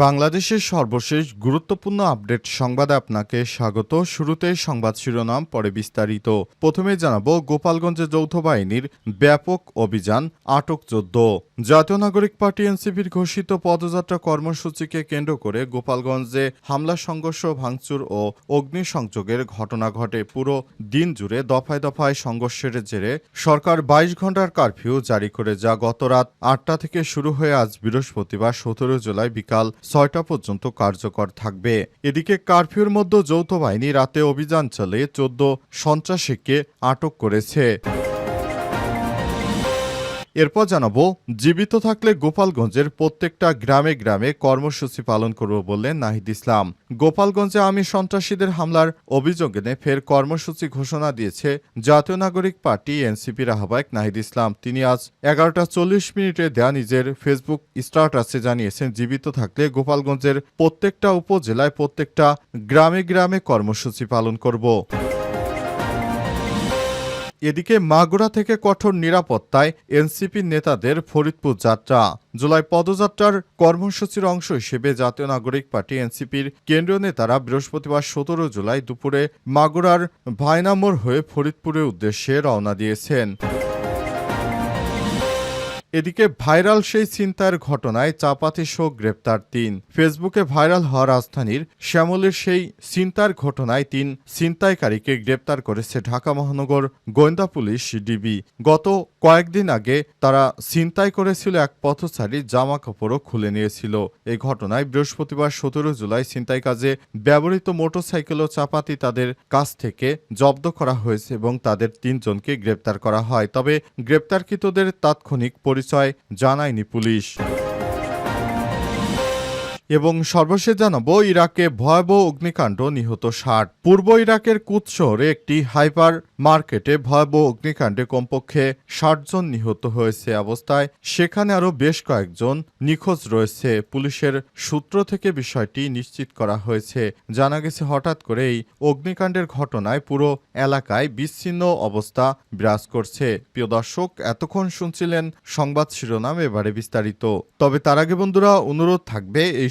বাংলাদেশের সর্বশেষ গুরুত্বপূর্ণ আপডেট সংবাদে আপনাকে স্বাগত। শুরুতেই সংবাদ শিরোনাম, পরে বিস্তারিত। প্রথমে জানাব, গোপালগঞ্জে যৌথ বাহিনীর ব্যাপক অভিযান, আটক চোদ্দ জাতীয় নাগরিক পার্টি এনসিপির ঘোষিত পদযাত্রা কর্মসূচিকে কেন্দ্র করে গোপালগঞ্জে হামলা, সংঘর্ষ, ভাঙচুর ও অগ্নিসংযোগের ঘটনা ঘটে। পুরো দিন জুড়ে দফায় দফায় সংঘর্ষের জেরে সরকার বাইশ ঘণ্টার কারফিউ জারি করে যা গত রাত আটটা থেকে শুরু হয়ে আজ বৃহস্পতিবার সতেরো জুলাই বিকাল ছয়টা পর্যন্ত কার্যকর থাকবে। এদিকে কারফিউর মধ্যে যৌথ বাহিনী রাতে অভিযান চলে চোদ্দ সন্ত্রাসীকে আটক করেছে। এরপর জানাব, জীবিত থাকলে গোপালগঞ্জের প্রত্যেকটা গ্রামে গ্রামে কর্মসূচি পালন করব বললেন নাহিদ ইসলাম। গোপালগঞ্জে আমি সন্ত্রাসীদের হামলার অভিযোগ এনে ফের কর্মসূচি ঘোষণা দিয়েছে জাতীয় নাগরিক পার্টি এনসিপির আহ্বায়ক নাহিদ ইসলাম। তিনি আজ এগারোটা চল্লিশ মিনিটে দেয়া নিজের ফেসবুক স্ট্যাটাসে জানিয়েছেন, জীবিত থাকলে গোপালগঞ্জের প্রত্যেকটা উপজেলায় প্রত্যেকটা গ্রামে গ্রামে কর্মসূচি পালন করব। এদিকে মাগুরা থেকে কঠোর নিরাপত্তায় এনসিপি নেতাদের ফরিদপুর যাত্রা। জুলাই পদযাত্রার কর্মসূচির অংশ হিসেবে জাতীয় নাগরিক পার্টি এনসিপির কেন্দ্রীয় নেতারা বৃহস্পতিবার সতেরো জুলাই দুপুরে মাগুরার ভাইনামোর হয়ে ফরিদপুরের উদ্দেশ্যে রওনা দিয়েছেন। এদিকে ভাইরাল সেই চিন্তার ঘটনায় চাপাতি শোক গ্রেপ্তার তিন। ফেসবুকে ভাইরাল হওয়া রাজধানীর শ্যামলের সেই চিন্তার ঘটনায় তিন ছিনতাইকারীকে গ্রেপ্তার করেছে ঢাকা মহানগর গোয়েন্দা পুলিশ ডিবি। গত কয়েকদিন আগে তারা ছিনতাই করেছিল এক পথচারী জামা কাপড়ও খুলে নিয়েছিল। এই ঘটনায় বৃহস্পতিবার সতেরো জুলাই ছিনতাই কাজে ব্যবহৃত মোটরসাইকেল ও চাপাতি তাদের কাছ থেকে জব্দ করা হয়েছে এবং তাদের তিনজনকে গ্রেপ্তার করা হয়। তবে গ্রেপ্তারকৃতদের তাৎক্ষণিক পরিচয় জানায়নি পুলিশ। এবং সর্বশেষ জানাব, ইরাকে ভয়াবহ অগ্নিকাণ্ড নিহত ষাট। পূর্ব ইরাকের কুত শহরে একটি হাইপার মার্কেটে ভয়াবহ অগ্নিকাণ্ডে কমপক্ষে ষাট জন নিহত হয়েছে অবস্থায়। সেখানে আরও বেশ কয়েকজন নিখোঁজ রয়েছে। পুলিশের সূত্র থেকে বিষয়টি নিশ্চিত করা হয়েছে। জানা গেছে, হঠাৎ করে এই অগ্নিকাণ্ডের ঘটনায় পুরো এলাকায় বিচ্ছিন্ন অবস্থা বিরাজ করছে। প্রিয় দর্শক, এতক্ষণ শুনছিলেন সংবাদ শিরোনাম, এবারে বিস্তারিত। তবে তার আগে বন্ধুরা, অনুরোধ থাকবে, এই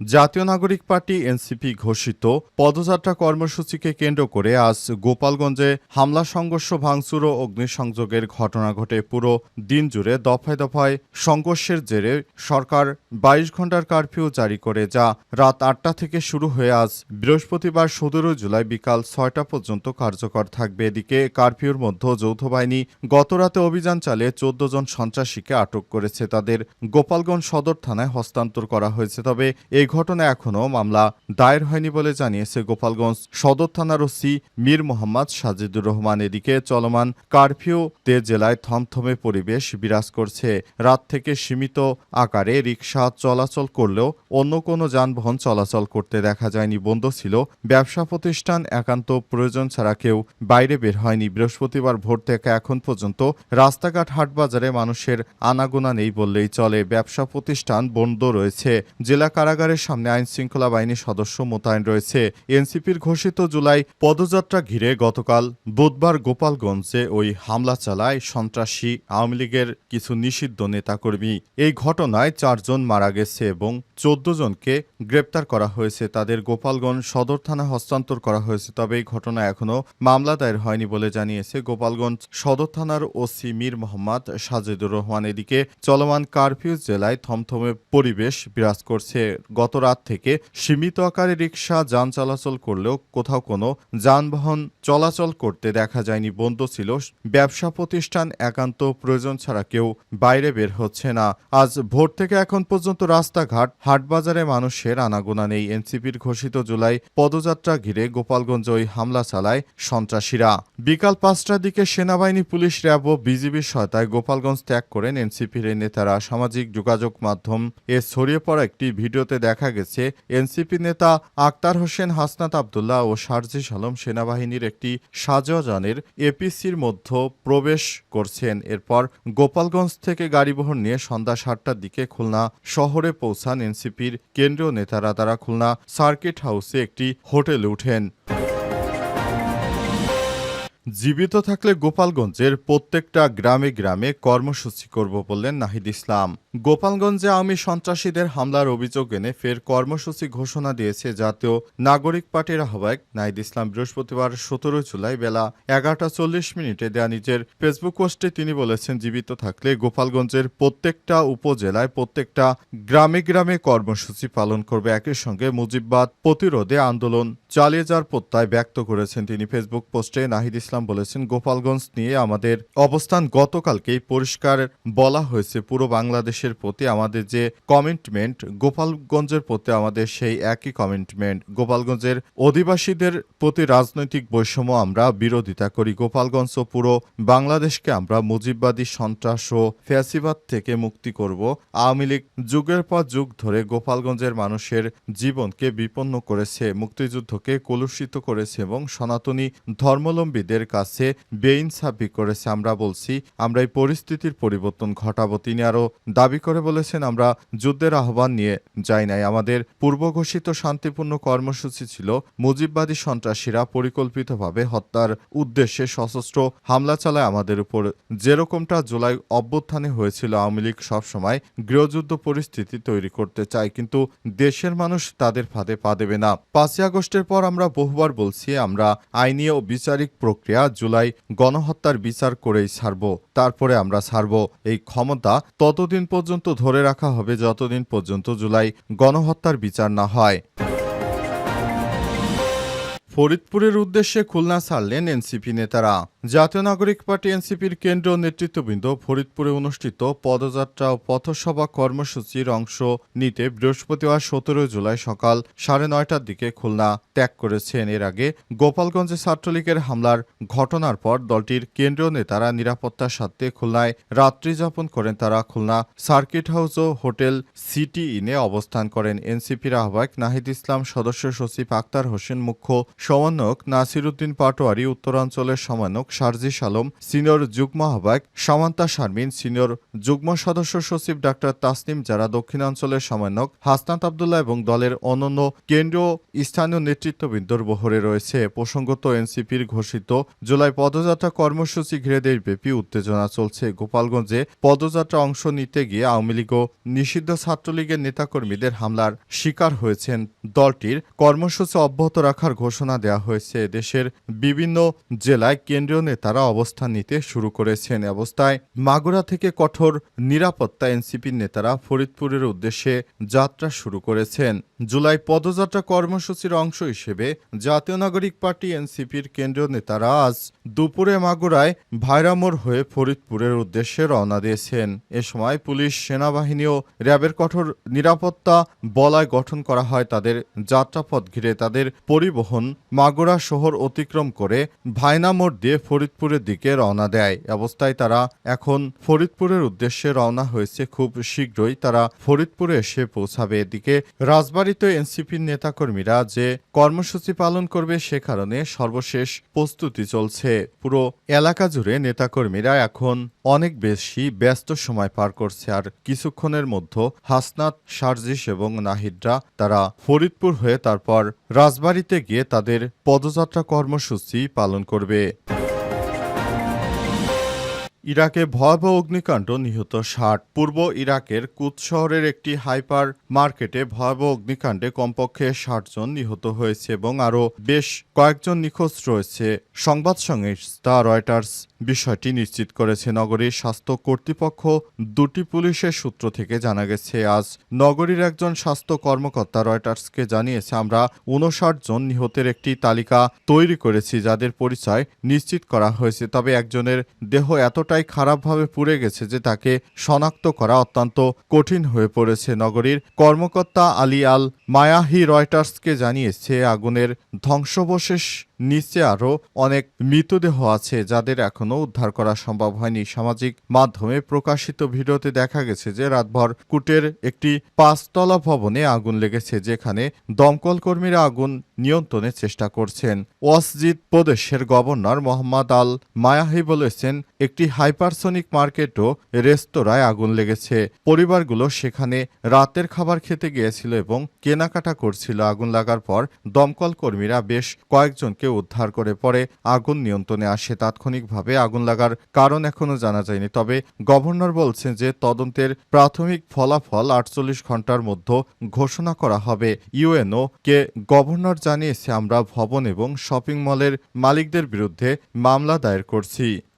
জাতীয় নাগরিক পার্টি এনসিপি ঘোষিত পদযাত্রা কর্মসূচিকে কেন্দ্র করে আজ গোপালগঞ্জে হামলা, সংঘর্ষ, ভাঙচুর ও অগ্নিসংযোগের ঘটনা ঘটে পুরো দিন জুড়ে দফায় দফায় সংঘর্ষের জেরে সরকার বাইশ ঘণ্টার কারফিউ জারি করে, যা রাত আটটা থেকে শুরু হয়ে আজ বৃহস্পতিবার সতেরো জুলাই বিকাল ছয়টা পর্যন্ত কার্যকর থাকবে। এদিকে কারফিউর মধ্যে যৌথ বাহিনী গতরাতে অভিযান চালিয়ে চোদ্দ জন সন্ত্রাসীকে আটক করেছে। তাদের গোপালগঞ্জ সদর থানায় হস্তান্তর করা হয়েছে। তবে এই ঘটনায় এখনও মামলা দায়ের হয়নি বলে জানিয়েছে গোপালগঞ্জ সদর থানার ওসি মীর মোহাম্মদ সাজিদুর রহমান। এদিকে চলমান কারফিউ তে জেলায় থমথমে পরিবেশ বিরাজ করছে। রাত থেকে সীমিত আকারে রিকশা চলাচল করলেও অন্য কোনো যানবাহন চলাচল করতে দেখা যায়নি, বন্ধ ছিল। ব্যবসা প্রতিষ্ঠান একান্ত প্রয়োজন ছাড়া কেউ বাইরে বের হয়নি। বৃহস্পতিবার ভোর থেকে এখন পর্যন্ত রাস্তাঘাট, হাটবাজারে মানুষের আনাগোনা নেই বললেই চলে। ব্যবসা প্রতিষ্ঠান বন্ধ রয়েছে। জেলা কারাগারের সামনে আইন শৃঙ্খলা বাহিনীর সদস্য মোতায়েন রয়েছে। এনসিপির ঘোষিত জুলাই পদযাত্রা ঘিরে গতকাল বুধবার গোপালগঞ্জে ওই হামলা চালায় সন্ত্রাসী আওয়ামী লীগের কিছু নিষিদ্ধ নেতাকর্মী। এই ঘটনায় চারজন মারা গেছে এবং চোদ্দ জনকে গ্রেপ্তার করা হয়েছে। তাদের গোপালগঞ্জ সদর থানা হস্তান্তর করা হয়েছে, তবে এই ঘটনা এখনও মামলা দায়ের হয়নি বলে জানিয়েছে গোপালগঞ্জ সদর থানার ওসি মীর মোহাম্মদ সাজেদুর রহমান। এদিকে চলমান কারফিউ জেলায় থমথমে পরিবেশ বিরাজ করছে। গত রাত থেকে সীমিত আকারে রিক্সা যান চলাচল করলেও কোথাও কোনো যানবাহন চলাচল করতে দেখা যায়নি, বন্ধ ছিল। ব্যবসা প্রতিষ্ঠান একান্ত প্রয়োজন ছাড়া কেউ বাইরে বের হচ্ছে না। আজ ভোর থেকে এখন পর্যন্ত রাস্তাঘাট, হাটবাজারে মানুষের আনাগোনা নেই। এনসিপির ঘোষিত জুলাই পদযাত্রা ঘিরে গোপালগঞ্জ ওই হামলা চালায় সন্ত্রাসীরা। বিকাল পাঁচটার দিকে সেনাবাহিনী, পুলিশ, র্যাব ও বিজিবির সহায়তায় গোপালগঞ্জ ত্যাগ করেন এনসিপির নেতারা। সামাজিক যোগাযোগ মাধ্যম এ ছড়িয়ে পড়া একটি ভিডিওতে দেখা গেছে, এনসিপি নেতা আক্তার হোসেন হাসনাত আবদুল্লাহ ও শারজিস আলম সেনাবাহিনীর একটি সাজানের এপিসির মধ্য প্রবেশ করছেন। এরপর গোপালগঞ্জ থেকে গাড়িবহর নিয়ে সন্ধ্যা সাতটার দিকে খুলনা শহরে পৌঁছান এনসিপির কেন্দ্রীয় নেতারা। তারা খুলনা সার্কিট হাউসে একটি হোটেলে উঠেন। জীবিত থাকলে গোপালগঞ্জের প্রত্যেকটা গ্রামে গ্রামে কর্মসূচি করব বললেন নাহিদ ইসলাম। গোপালগঞ্জে আওয়ামী সন্ত্রাসীদের হামলার অভিযোগ এনে ফের কর্মসূচি ঘোষণা দিয়েছে জাতীয় নাগরিক পার্টির আহ্বায়ক নাহিদ ইসলাম। বৃহস্পতিবার সতেরো জুলাই বেলা এগারোটা চল্লিশ মিনিটে দেয়া নিজের ফেসবুক পোস্টে তিনি বলেছেন, জীবিত থাকলে গোপালগঞ্জের প্রত্যেকটা উপজেলায় প্রত্যেকটা গ্রামে গ্রামে কর্মসূচি পালন করবে। একই সঙ্গে মুজিববাদ প্রতিরোধে আন্দোলন চালিয়ে যাওয়ার প্রত্যয় ব্যক্ত করেছেন তিনি। ফেসবুক পোস্টে নাহিদ ইসলাম বলেছেন, গোপালগঞ্জ নিয়ে আমাদের অবস্থান গতকালকেই পরিষ্কার বলা হয়েছে। পুরো বাংলাদেশের প্রতি আমাদের যে কমিটমেন্ট গোপালগঞ্জের প্রতি আমাদের সেই একই কমিটমেন্ট গোপালগঞ্জের অধিবাসীদের প্রতি রাজনৈতিক বৈষম্য আমরা বিরোধিতা করি। গোপালগঞ্জ ও পুরো বাংলাদেশকে আমরা মুজিববাদী সন্ত্রাস ও ফ্যাসিবাদ থেকে মুক্তি করব। আওয়ামী লীগ যুগের পর যুগ ধরে গোপালগঞ্জের মানুষের জীবনকে বিপন্ন করেছে, মুক্তিযুদ্ধকে কলুষিত করেছে এবং সনাতনী ধর্মলম্বীদের কাছে বেইনসাফি করেছে। আমরা বলছি, আমরা এই পরিস্থিতির পরিবর্তন ঘটাবো। তিনি আরও দাবি করে বলেছেন, আমরা যুদ্ধের আহ্বান নিয়ে যাই নাই। আমাদের পূর্বঘোষিত শান্তিপূর্ণ কর্মসূচি ছিল মুজিববাদী সন্ত্রাসীরা পরিকল্পিতভাবে হত্যার উদ্দেশ্যে সশস্ত্র হামলা চালায়। আমাদের উপর যেরকমটা জুলাই অভ্যুত্থানে হয়েছিল, আওয়ামী লীগ সবসময় গৃহযুদ্ধ পরিস্থিতি তৈরি করতে চায়, কিন্তু দেশের মানুষ তাদের ফাঁদে পা দেবে না। পাঁচই আগস্টের পর আমরা বহুবার বলছি, আমরা আইনি ও বিচারিক প্রক্রিয়া জুলাই গণহত্যার বিচার করেই ছাড়ব তারপরে আমরা ছাড়ব এই ক্ষমতা ততদিন পর্যন্ত ধরে রাখা হবে যতদিন পর্যন্ত জুলাই গণহত্যার বিচার না হয়। ফরিদপুরের উদ্দেশ্যে খুলনা ছাড়লেন এনসিপি নেতারা। জাতীয় নাগরিক পার্টি এনসিপির কেন্দ্রীয় নেতৃত্ববৃন্দ ফরিদপুরে অনুষ্ঠিত পদযাত্রা ও পথসভা কর্মসূচির অংশ নিতে বৃহস্পতিবার সতেরো জুলাই সকাল সাড়ে নয়টার দিকে খুলনা ত্যাগ করেছেন। এর আগে গোপালগঞ্জে ছাত্রলীগের হামলার ঘটনার পর দলটির কেন্দ্রীয় নেতারা নিরাপত্তার স্বার্থে খুলনায় রাত্রি যাপন করেন। তারা খুলনা সার্কিট হাউস ও হোটেল সিটি ইনে অবস্থান করেন। এনসিপির আহ্বায়ক নাহিদ ইসলাম, সদস্য সচিব আক্তার হোসেন, মুখ্য সমন্বয়ক নাসিরুদ্দিন পাটোয়ারি, উত্তরাঞ্চলের সমন্বয়ক শারজিস আলম সিনিয়র যুগ্ম আহ্বায়ক সামান্তা শারমিন, সিনিয়র যুগ্ম সদস্য সচিব ডাক্তার তাসনিম যারা দক্ষিণাঞ্চলের সমন্বয়ক, হাসনাত আবদুল্লাহ এবং দলের অন্যান্য কেন্দ্রীয় স্থানীয় নেতৃত্ববৃন্দর বহরে রয়েছে প্রসঙ্গত এনসিপির ঘোষিত জুলাই পদযাত্রা কর্মসূচি ঘিরে দেশব্যাপী উত্তেজনা চলছে। গোপালগঞ্জে পদযাত্রা অংশ নিতে গিয়ে আওয়ামী লীগ ও নিষিদ্ধ ছাত্রলীগের নেতাকর্মীদের হামলার শিকার হয়েছেন দলটির। কর্মসূচি অব্যাহত রাখার ঘোষণা দেওয়া হয়েছে। দেশের বিভিন্ন জেলায় কেন্দ্রীয় নেতারা অবস্থান নিতে শুরু করেছেন অবস্থায় মাগুরা থেকে কঠোর নিরাপত্তা এনসিপির নেতারা ফরিদপুরের উদ্দেশ্যে যাত্রা শুরু করেছেন। জুলাই পদযাত্রা কর্মসূচির অংশ হিসেবে জাতীয় নাগরিক পার্টি এনসিপির কেন্দ্রীয় নেতারা আজ দুপুরে মাগুরায় ভাইরামোড় হয়ে ফরিদপুরের উদ্দেশ্যে রওনা দিয়েছেন। এ সময় পুলিশ, সেনাবাহিনী ও র্যাবের কঠোর নিরাপত্তা বলয় গঠন করা হয়। তাদের যাত্রাপথ ঘিরে তাদের পরিবহন মাগুরা শহর অতিক্রম করে ভাইনামোড় দিয়ে ফরিদপুরের দিকে রওনা দেয়। অবস্থায় তারা এখন ফরিদপুরের উদ্দেশ্যে রওনা হয়েছে খুব শীঘ্রই। তারা ফরিদপুরে এসে পৌঁছাবে। এদিকে রাজবাড়িতে এনসিপির নেতাকর্মীরা যে কর্মসূচি পালন করবে সে কারণে সর্বশেষ প্রস্তুতি চলছে। পুরো এলাকা জুড়ে নেতাকর্মীরা এখন অনেক বেশি ব্যস্ত সময় পার করছে আর কিছুক্ষণের মধ্যে হাসনাত, সার্জিস এবং নাহিদরা তারা ফরিদপুর হয়ে তারপর রাজবাড়িতে গিয়ে তাদের পদযাত্রা কর্মসূচি পালন করবে। ইরাকে ভয়াবহ অগ্নিকাণ্ড নিহত ষাট। পূর্ব ইরাকের কুত শহরের একটি হাইপার মার্কেটে ভয়াবহ অগ্নিকাণ্ডে কমপক্ষে ষাট জন নিহত হয়েছে এবং আরও বেশ কয়েকজন নিখোঁজ রয়েছে। সংবাদ সংস্থা রয়টার্স বিষয়টি নিশ্চিত করেছে নগরীর স্বাস্থ্য কর্তৃপক্ষ। দুটি পুলিশের সূত্র থেকে জানা গেছে, আজ নগরীর একজন স্বাস্থ্য কর্মকর্তা রয়টার্সকে জানিয়েছে, আমরা উনষাট জন নিহতের একটি তালিকা তৈরি করেছি যাদের পরিচয় নিশ্চিত করা হয়েছে, তবে একজনের দেহ এতটাই খারাপভাবে পুড়ে গেছে যে তাকে শনাক্ত করা অত্যন্ত কঠিন হয়ে পড়েছে নগরীর কর্মকর্তা আলিয়াল আল মায়াহি রয়টার্সকে জানিয়েছে, আগুনের ধ্বংসবশেষ নিচে আরও অনেক মৃতদেহ আছে যাদের এখনও উদ্ধার করা সম্ভব হয়নি। সামাজিক মাধ্যমে প্রকাশিত ভিডিওতে দেখা গেছে যে রাতভর কুটের একটি পাঁচতলা ভবনে আগুন লেগেছে, যেখানে দমকল কর্মীরা আগুন নিয়ন্ত্রণের চেষ্টা করছেন। ওয়াসজিদ প্রদেশের গভর্নর মোহাম্মদ আল মায়াহি বলেছেন, একটি হাইপারসনিক মার্কেট ও রেস্তোরাঁয় আগুন লেগেছে। পরিবারগুলো সেখানে রাতের খাবার খেতে গিয়েছিল এবং কেনাকাটা করছিল। আগুন লাগার পর দমকল কর্মীরা বেশ কয়েকজনকে উদ্ধার করে পরে আগুন নিয়ন্ত্রণে আসে। তাৎক্ষণিকভাবে আগুন লাগার কারণ এখনও জানা যায়নি। তবে গভর্নর বলছেন যে তদন্তের প্রাথমিক ফলাফল আটচল্লিশ ঘণ্টার মধ্যে ঘোষণা করা হবে। ইউএনও কে গভর্নর জানিয়েছে, আমরা ভবন এবং শপিং মলের মালিকদের বিরুদ্ধে মামলা দায়ের করছি।